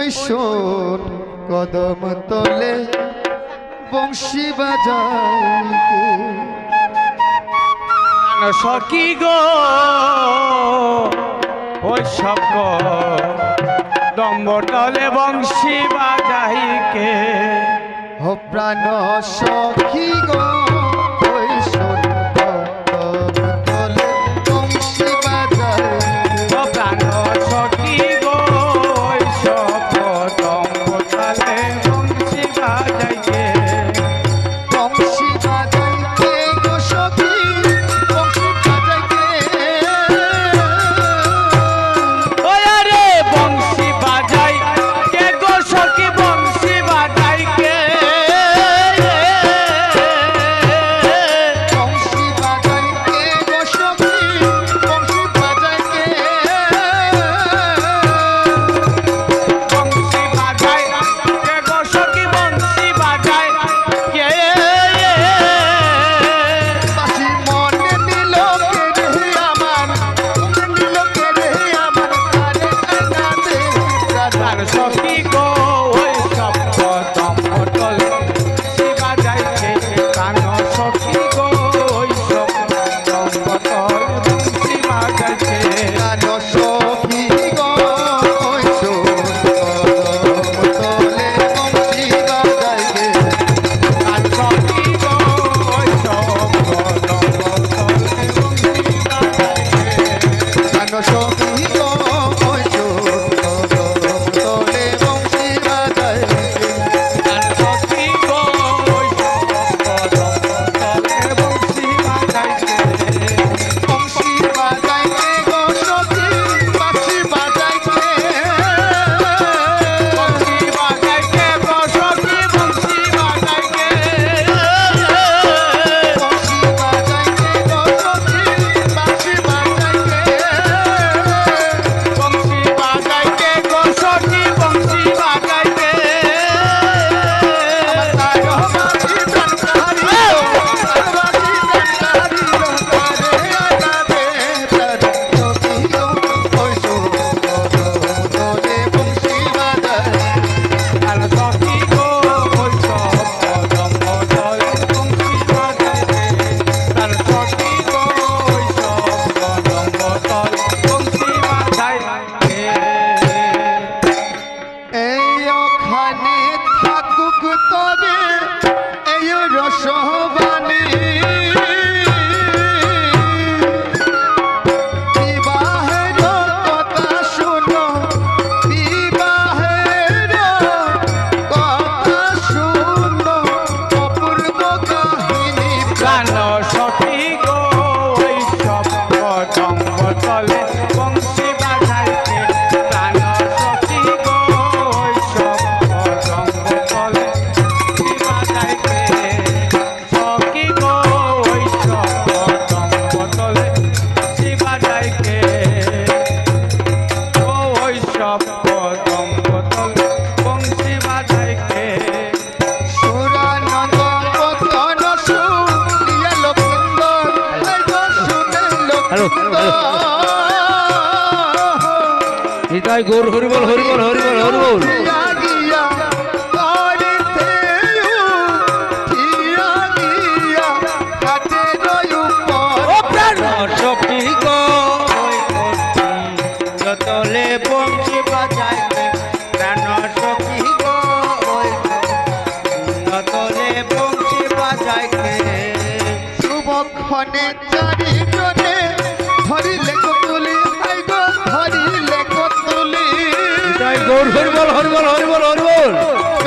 ওই কদম তলে বংশী বাজাইতে। সকি গো? ওই সক দম্বটলে বংশী বাজাইকে। ও প্রাণ সখী গো। হৃদয় গৌর হরিবল হরিবল হরিবল হরিবল। শুভক্ষণে চরিত্রে ধরিলে હરિબોલ હરિબોલ હરિબોલ હરિબોલ હરિબોલ